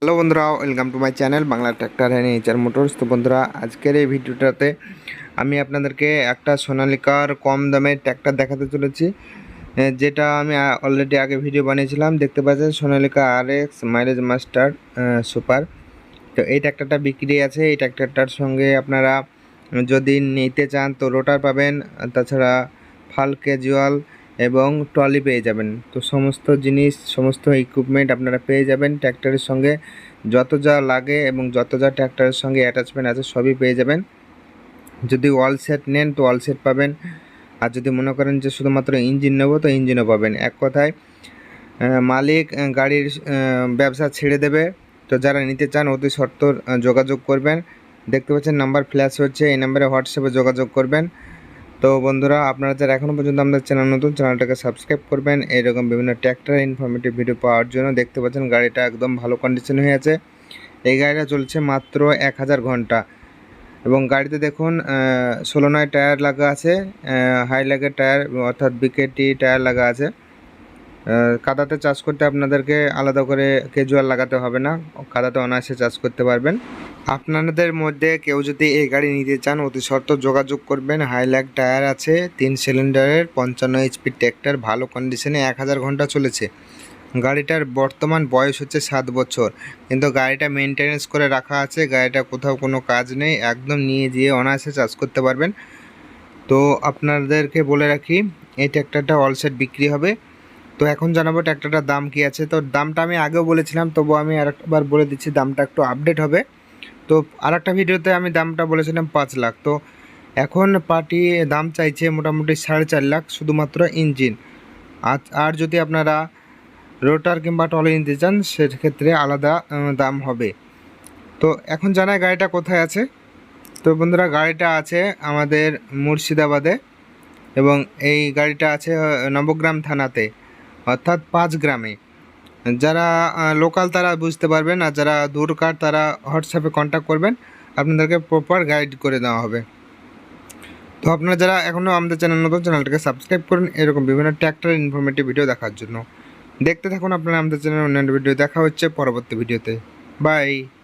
Hello বন্ধুরা welcome to my channel Bangla tractor and Eicher motors তো বন্ধুরা, আজকের এই ভিডিওটাতে আমি আপনাদেরকে একটা সোনালিকার কম দামের ট্র্যাক্টর দেখাতে চলেছি যেটা আমি অলরেডি আগে ভিডিও বানিয়েছিলাম। দেখতে পাচ্ছেন, সোনালিকা আর এক্স মাইলেজ মাস্টার সুপার তো এই ট্র্যাক্টরটা বিক্রি আছে, এই ট্র্যাক্টরটার সঙ্গে আপনারা যদি নিতে চান তো রোটার পাবেন, তাছাড়া ফাল ক্যাজুয়াল এবং ট্রলি পেয়ে যাবেন। তো সমস্ত জিনিস, সমস্ত ইকুইপমেন্ট আপনারা পেয়ে যাবেন ট্র্যাক্টরের সঙ্গে। যত যা লাগে এবং যত যা ট্র্যাক্টরের সঙ্গে অ্যাটাচমেন্ট আছে সবই পেয়ে যাবেন। যদি ওয়াল সেট নেন তো ওয়াল সেট পাবেন। আর যদি মনে করেন যে শুধুমাত্র ইঞ্জিন নেব তো ইঞ্জিনও পাবেন। এক কথায় মালিক গাড়ির ব্যবসা ছেড়ে দেবে। তো যারা নিতে চান অতি শর্ত যোগাযোগ করবেন। দেখতে পাচ্ছেন নাম্বার ফ্ল্যাশ হচ্ছে, এই নাম্বারে হোয়াটসঅ্যাপে যোগাযোগ করবেন। তো বন্ধুরা, আপনারা যারা এখনও পর্যন্ত আমাদের চ্যানেল নতুন, চ্যানেলটাকে সাবস্ক্রাইব করবেন। এইরকম বিভিন্ন ট্র্যাক্টর ইনফরমেটিভ ভিডিও পাওয়ার জন্য দেখতে পাচ্ছেন গাড়িটা একদম ভালো কন্ডিশন হয়ে আছে। এই গাড়িটা চলছে মাত্র এক হাজার ঘণ্টা। এবং গাড়িতে দেখুন ষোলো নয় টায়ার লাগা আছে হাই লেগের টায়ার, অর্থাৎ বিকেটি টায়ার লাগা আছে। কাদাতে চাষ করতে আপনাদেরকে আলাদা করে কেজুয়াল লাগাতে হবে না। কাদাতে অনায়াসে চাষ করতে পারবেন। আপনাদের মধ্যে কেউ যদি এই গাড়ি নিতে চান, অতি শর্ত যোগাযোগ করবেন। হাইল্যাক টায়ার আছে, তিন সিলিন্ডারের পঞ্চান্ন এইচপি ট্র্যাক্টর ভালো কন্ডিশনে এক হাজার ঘণ্টা চলেছে। গাড়িটার বর্তমান বয়স হচ্ছে সাত বছর। কিন্তু গাড়িটা মেনটেনেন্স করে রাখা আছে, গাড়িটা কোথাও কোনো কাজ নেই, একদম নিয়ে যেয়ে অনায়াসে চাষ করতে পারবেন। তো আপনাদেরকে বলে রাখি, এই ট্র্যাক্টরটা অলসেট বিক্রি হবে। তো এখন জানাব ট্র্যাক্টরটার দাম কি আছে। তো দামটা আমি আগেও বলেছিলাম তবু আমি আরেকবার বলে দিচ্ছি, দামটা একটু আপডেট হবে। তো আর একটা ভিডিওতে আমি দামটা বলেছিলাম পাঁচ লাখ। তো এখন পার্টি দাম চাইছে মোটামুটি সাড়ে চার লাখ শুধুমাত্র ইঞ্জিন। আর আর যদি আপনারা রোটার কিংবা টলে নিতে চান, সেক্ষেত্রে আলাদা দাম হবে। তো এখন জানায় গাড়িটা কোথায় আছে। তো বন্ধুরা, গাড়িটা আছে আমাদের মুর্শিদাবাদে এবং এই গাড়িটা আছে নবগ্রাম থানাতে। অর্থাৎ পাঁচ গ্রামে। যারা লোকাল তারা বুঝতে পারবেন আর যারা দূরকার তারা হোয়াটসঅ্যাপে কন্ট্যাক্ট করবেন। আপনাদেরকে প্রপার গাইড করে দেওয়া হবে। তো আপনারা যারা এখনও আমাদের চ্যানেল নতুন চ্যানেলটাকে সাবস্ক্রাইব করুন, এরকম বিভিন্ন ট্র্যাক্টর ইনফরমেটিভ ভিডিও দেখার জন্য। দেখতে থাকুন, আপনারা আমাদের চ্যানেল অন্যান্য ভিডিও দেখা হচ্ছে পরবর্তী ভিডিওতে বাই